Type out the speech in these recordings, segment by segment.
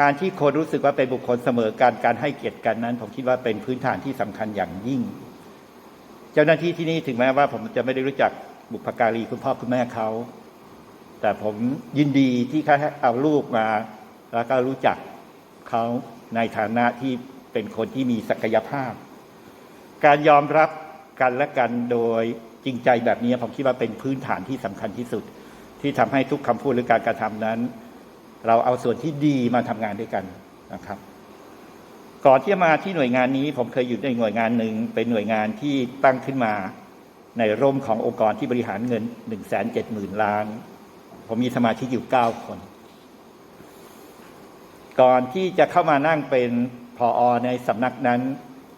การที่คนรู้สึกว่าเป็นบุคคลเสมอกันการให้เกียรติกันนั้น ผมคิดว่าเป็นพื้นฐานที่สำคัญอย่างยิ่ง เจ้าหน้าที่ที่นี่ถึงแม้ว่า ผมจะไม่ได้รู้จักบุพการีคุณพ่อคุณแม่เขา แต่ผมยินดีที่เขาเอาลูกมา แล้วก็รู้จักเขาในฐานะที่เป็นคนที่มีศักยภาพ การยอมรับกันและกันโดยจริงใจแบบนี้ผมคิดว่าเป็นพื้นฐานที่สำคัญที่สุด ที่ทำให้ทุกคำพูดหรือการกระทำนั้น เราเอาส่วนที่ดีมาทำงานด้วยกันนะครับ ก่อนที่จะมาที่หน่วยงานนี้ ผมเคยอยู่ในหน่วยงานหนึ่งเป็นหน่วยงานที่ตั้งขึ้นมาในร่มขององค์กรที่บริหารเงิน1นึ่งแสนเจ็ดหมื่นล้าน ผมมีสมาชิกอยู่เก้าคน ก่อนที่จะเข้ามานั่งเป็นพออในสำนักนั้น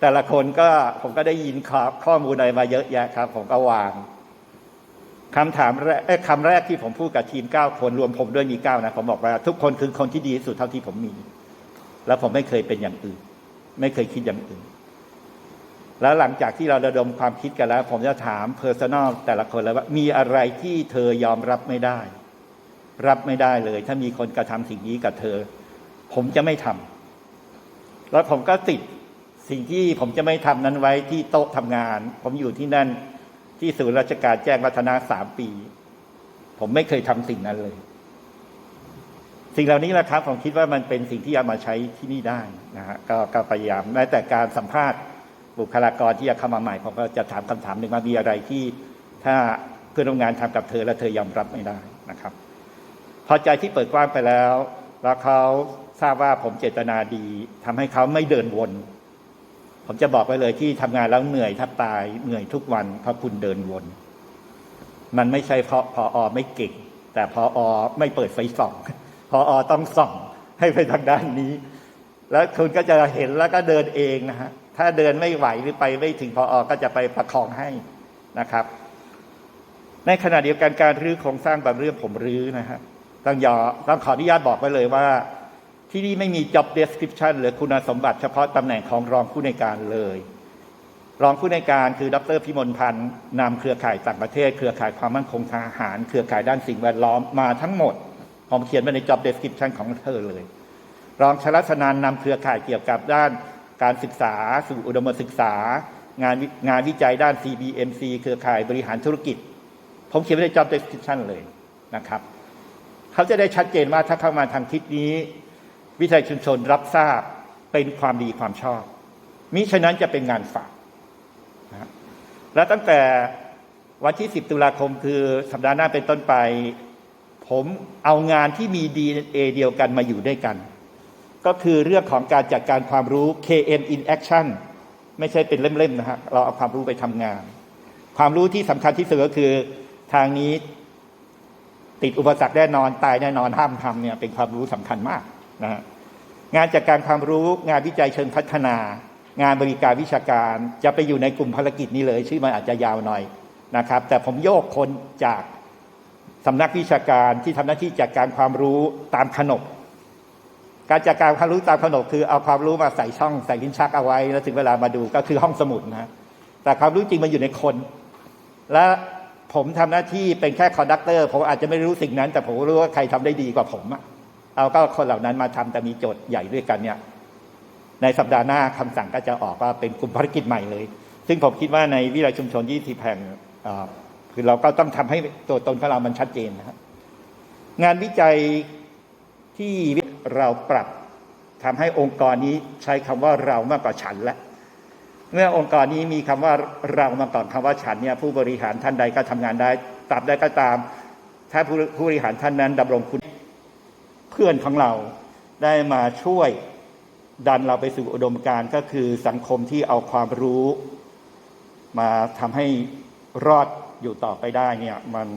แต่ละคนก็ผมก็ได้ยินข้อข้อมูลอะไรมาเยอะแยะครับ ผมก็วาง คำถามแรกคำแรกที่ผมพูดกับทีมเก้าคนรวมผมด้วยมีเก้านะผมบอกว่า ทุกคนคือคนที่ดีที่สุดเท่าที่ผมมี แล้วผมไม่เคยเป็นอย่างอื่น ไม่เคยคิดอย่างอื่น แล้วหลังจากที่เราระดมความคิดกันแล้ว ผมจะถามเพอร์ซันอลแต่ละคนแล้วว่า มีอะไรที่เธอยอมรับไม่ได้ รับไม่ได้เลย ถ้ามีคนกระทำสิ่งนี้กับเธอ ผมจะไม่ทำแล้วผมก็ติดสิ่งที่ผมจะไม่ทำนั้นไว้ที่โต๊ะทำงาน ผมอยู่ที่นั่น ที่ศูนย์ราชการแจ้งวัฒนะสามปี ผมไม่เคยทำสิ่งนั้นเลย สิ่งเหล่านี้แหละครับผมคิดว่ามันเป็นสิ่งที่เอามาใช้ที่นี่ได้นะฮะกก็พยายามแม้แต่การสัมภาษณ์บุคลากรที่จะเข้ามาใหม่ผมก็จะถามคำถามหนึ่งว่ามีอะไรที่ถ้าเพื่อนร่วมงานทำกับเธอ แล้วเธอยอมรับไม่ได้นะครับ พอใจที่เปิดกว้างไปแล้ว แล้วเขาทราบว่าผมเจตนาดีทำให้เขาไม่เดินวน ผมจะบอกไว้เลยที่ทำงานแล้วเหนื่อยแทบตายเหนื่อยทุกวันเพราะคุณเดินวน มันไม่ใช่เพราะพออไม่เก่ง แต่พออไม่เปิดไฟส่อง พออต้องส่องให้ไปทางด้านนี้ แล้วคุณก็จะเห็นแล้วก็เดินเองนะฮะถ้าเดินไม่ไหวหรือไปไม่ถึงพออก็จะไปประคองให้นะครับ ในขณะเดียวกันการรื้อโครงสร้างบางเรื่องผมรื้อนะฮะต้องยอต้องขออนุญาตบอกไว้เลยว่า ที่นี่ไม่มี job description หรือคุณสมบัติเฉพาะตำแหน่งของรองผู้ในการเลย รองผู้ในการคือดรพิมลพันธ์นำเครือข่ายต่างประเทศ เครือข่ายความมั่นคงทางอาหาร เครือข่ายด้านสิ่งแวดล้อมมาทั้งหมดผมเขียนไว้ใน job description ของเธอเลย รองชลัสนานนำเครือข่ายเกี่ยวกับด้านการศึกษา สู่อุดมศึกษา งานงานวิจัยด้าน CBMC เครือข่ายบริหารธุรกิจ ผมเขียนไว้ใน job description เลยนะครับ เขาจะได้ชัดเจนว่าถ้าเข้ามาทางทิศนี้ วิทยาชุมชนรับทราบเป็นความดีความชอบ มิฉะนั้นจะเป็นงานฝากนะและตั้งแต่วันที่ 10 ตุลาคมคือสัปดาห์หน้าเป็นต้นไป ผมเอางานที่มี DNA เดียวกันมาอยู่ด้วยกัน ก็คือเรื่องของการจัดการความรู้ KM in action ไม่ใช่เป็นเล่มๆนะฮะเราเอาความรู้ไปทำงาน ความรู้ที่สำคัญที่สุดก็คือทางนี้ติดอุปสรรคแน่นอนตายแน่นอนห้ามทำเนี่ยเป็นความรู้สำคัญมาก นะงานจากการความรู้งานวิจัยเชิงพัฒนา งานบริการวิชาการจะไปอยู่ในกลุ่มภารกิจนี้เลย ชื่อมันอาจจะยาวหน่อยนะครับ แต่ผมโยกคนจากสำนักวิชาการที่ทำหน้าที่จัดการความรู้ตามขนบการจัดการความรู้ตามขนบคือเอาความรู้มาใส่ช่องใส่ลิ้นชักเอาไว้ แล้วถึงเวลามาดูก็คือห้องสมุดนะแต่ความรู้จริงมันอยู่ในคน และผมทำหน้าที่เป็นแค่คอนดักเตอร์ผมอาจจะไม่รู้สิ่งนั้น แต่ผมรู้ว่าใครทำได้ดีกว่าผมอะ เอาก็คนเหล่านั้นมาทำแต่มีโจทย์ใหญ่ด้วยกันเนี่ย ในสัปดาห์หน้าคำสั่งก็จะออกว่าเป็นกลุ่มภารกิจใหม่เลย ซึ่งผมคิดว่าในวิทยาลัยชุมชน20แห่งอ่อคือเราก็ต้องทำให้ตัวตนของเรามันชัดเจนนะครับงานวิจัยที่เราปรับทำให้องค์กรนี้ใช้คำว่าเรามากกว่าฉันแล้วเมื่อองค์กรนี้มีคำว่าเรามาก่อนคำว่าฉันเนี่ยผู้บริหารท่านใดก็ทำงานได้ตราบใดก็ตาม ถ้าผู้ผู้บริหารท่านนั้นดำรงคุณ พื่อนของเราได้มาช่วยดันเราไปสู่อุดมการณ์ก็คือสังคมที่เอาความรู้ มาทำให้รอดอยู่ต่อไปได้เนี่ยมัน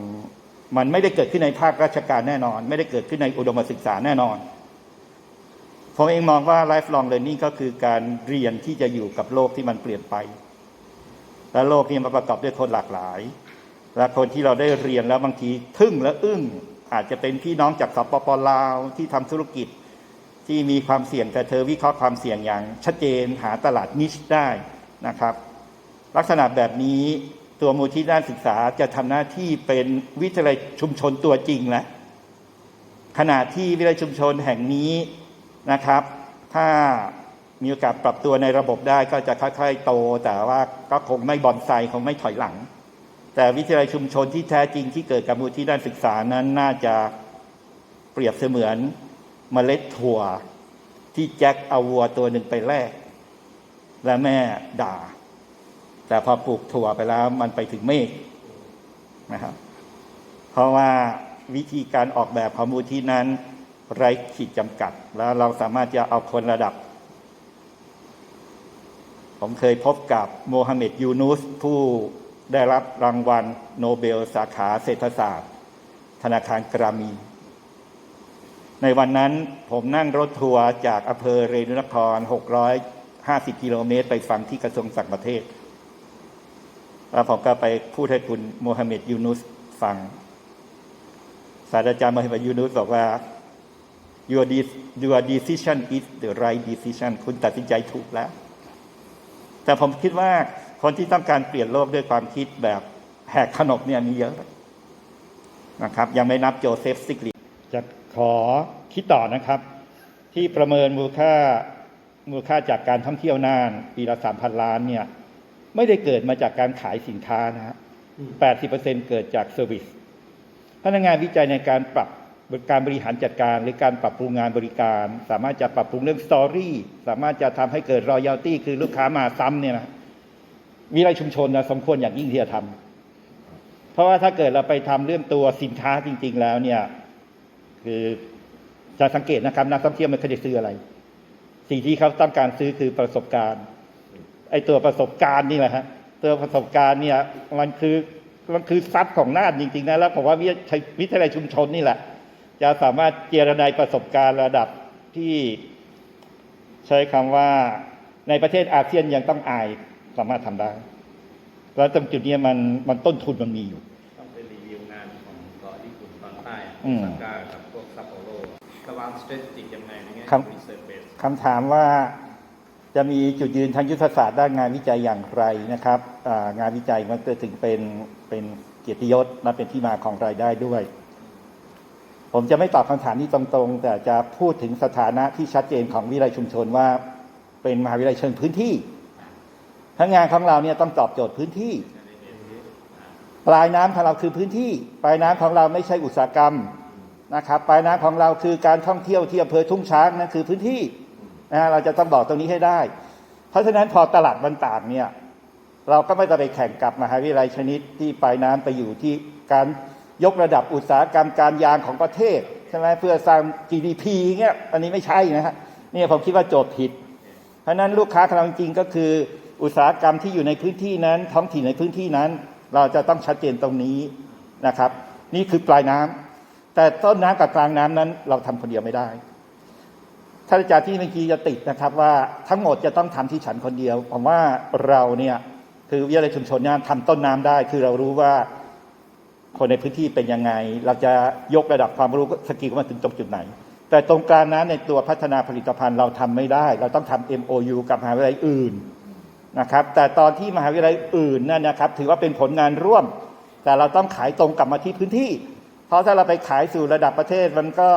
มันไม่ได้เกิดขึ้นในภาคราชการแน่นอน ไม่ได้เกิดขึ้นในอุดมศึกษาแน่นอนผมเองมองว่า lifelong learning ก็คือการเรียนที่จะอยู่กับโลกที่มันเปลี่ยนไป และโลกนี้มันประกอบด้วยคนหลากหลาย และคนที่เราได้เรียนแล้วบางทีทึ่งและอึ้ง อาจจะเป็นพี่น้องจากสปปลาวที่ทำธุรกิจที่มีความเสี่ยงแต่เธอวิเคราะห์ความเสี่ยงอย่าง ชัดเจนหาตลาดนิชได้นะครับ ลักษณะแบบนี้ตัวมูลที่ด้านศึกษาจะทำหน้าที่เป็นวิทยาลัยชุมชนตัวจริงแล้วขณะที่วิทยาลัยชุมชนแห่งนี้นะครับ ถ้ามีโอกาสปรับตัวในระบบได้ก็จะค่อยๆโต แต่ว่าก็คงไม่บอนไซคงไม่ถอยหลัง แต่วิทยาลัยชุมชนที่แท้จริงที่เกิดกับมูลที่ด้านศึกษานั้นน่าจะเปรียบเสมือนเมล็ดถั่วที่แจ็คเอาวัวตัวหนึ่งไปแลกและแม่ด่า แต่พอปลูกถั่วไปแล้วมันไปถึงเมฆนะครับ เพราะว่าวิธีการออกแบบของมูลที่นั้น ไร้ขีดจำกัด แล้วเราสามารถจะเอาคนระดับ ผมเคยพบกับโมฮัมเหม็ดยูนุสผู้ ได้รับรางวัลโนเบลสาขาเศรษฐศาสตร์ ธนาคารกรามี ในวันนั้นผมนั่งรถทัวร์จากอำเภอเรนุนคร 650 กิโลเมตร ไปฟังที่กระทรวงต่างประเทศ แล้วผมก็ไปพูดให้คุณโมฮัมเหม็ดยูนุสฟัง ศาสตราจารย์โมฮัมเหม็ดยูนุสบอกว่า your de- your decision is the right decision คุณตัดสินใจถูกแล้ว แต่ผมคิดว่า คนที่ต้องการเปลี่ยนโลกด้วยความคิดแบบแหกขนบเนี่ยมีเยอะนะครับ ยังไม่นับโจเซฟซิกลิจะขอคิดต่อนะครับ ที่ประเมินมูลค่ามูลค่าจากการท่องเที่ยวน่าน ปีละสามพันล้านเนี่ย ไม่ได้เกิดมาจากการขายสินค้านะฮะแปดสิบเปอร์เซ็นเกิดจากเซอร์วิสพนักงานวิจัยในการปรับการบริหารจัดการหรือการปรับปรุงงานบริการ สามารถจะปรับปรุงเรื่องสตอรี่สามารถจะทำให้เกิดรอยัลตี้คือลูกค้ามาซ้ำเนี่ยนะ วิไลชุมชนนะสมควรอย่างยิ่งที่จะทำเพราะว่าถ้าเกิดเราไปทำเรื่องตัวสินค้าจริง ๆ แล้วเนี่ย คือจะสังเกตนะครับนักท่องเที่ยวไม่เคยซื้ออะไร สิ่งที่เขาต้องการซื้อคือประสบการณ์ไอตัวประสบการณ์นี่แหละฮะตัวประสบการณ์เนี่ยมันคือมันคือทรัพย์ของนาฏจริงๆนะแล้วผมว่าวิทยาลัยชุมชนนี่แหละ จะสามารถเจรนายประสบการณ์ระดับที่ใช้คำว่าในประเทศอาเซียนยังต้องอาย สามารถทำได้ แล้วตรงจุดเนี้ยมันมันต้นทุนมันมีอยู่ต้องไปรีวิวงานของเกาะญี่ปุ่นตอนใต้อะอืมซาก้ากับพวกซัปโปโรระวางสเตรทจิกยังไงในแง่ครับรีเสิร์ชเบสคำถามว่าจะมีจุดยืนทางยุทธศาสตร์ด้านงานวิจัยอย่างไรนะครับอ่างานวิจัยมันจะถึงเป็นเป็นเกียรติยศและเป็นที่มาของรายได้ด้วย ผมจะไม่ตอบคำถามนี้ตรงๆ แต่จะพูดถึงสถานะที่ชัดเจนของวิทยาลัยชุมชนว่า เป็นมหาวิทยาลัยเชิงพื้นที่ ทั้งงานของเราเนี่ยต้องตอบโจทย์พื้นที่ ปลายน้ำของเราคือพื้นที่ ปลายน้ำของเราไม่ใช่อุตสาหกรรมนะครับ ปลายน้ำของเราคือการท่องเที่ยวที่อำเภอทุ่งช้างนั่นคือพื้นที่นะฮะเราจะต้องบอกตรงนี้ให้ได้ เพราะฉะนั้นพอตลาดมันต่างเนี่ยเราก็ไม่ต้องไปแข่งกับมหาวิทยาลัยชนิดที่ปลายน้ำไปอยู่ที่การยกระดับอุตสาหกรรมการยางของประเทศใช่ไหมเพื่อสร้าง GDP เงี้ยอันนี้ไม่ใช่นะฮะเนี่ยผมคิดว่าโจทย์ผิด เพราะฉะนั้นลูกค้าของเราจริงก็คือ อุตสาหกรรมที่อยู่ในพื้นที่นั้น ท้องถิ่นในพื้นที่นั้น เราจะต้องชัดเจนตรงนี้นะครับ นี่คือปลายน้ำแต่ต้นน้ำกับกลางน้ำนั้น เราทำคนเดียวไม่ได้ท่านอาจารย์ที่เมื่อกี้จะติดนะครับว่าทั้งหมดจะต้องทำที่ฉันคนเดียวผมว่าเราเนี่ยคือวิทยาลัยชุมชนเนี่ยทำต้นน้ำได้ คือเรารู้ว่าคนในพื้นที่เป็นยังไง เราจะยกระดับความรู้สกิลมาถึงตรงจุดไหน แต่ตรงกลางนั้นในตัวพัฒนาผลิตภัณฑ์เราทำไม่ได้ เราต้องทำ MOU กับมหาวิทยาลัยอื่น นะครับ แต่ตอนที่มหาวิทยาลัยอื่นนั่นนะครับ ถือว่าเป็นผลงานร่วม แต่เราต้องขายตรงกลับมาที่พื้นที่ เพราะถ้าเราไปขายสู่ระดับประเทศมันก็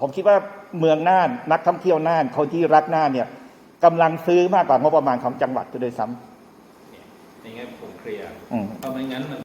ผมคิดว่าเมืองน่านนักท่องเที่ยวน่าน คนที่รักน่านเนี่ยกำลังซื้อมากกว่างบประมาณของจังหวัดก็ด้วยซ้ในแง่ผมเคลียร์ำอืม เพราะไม่งั้นมัน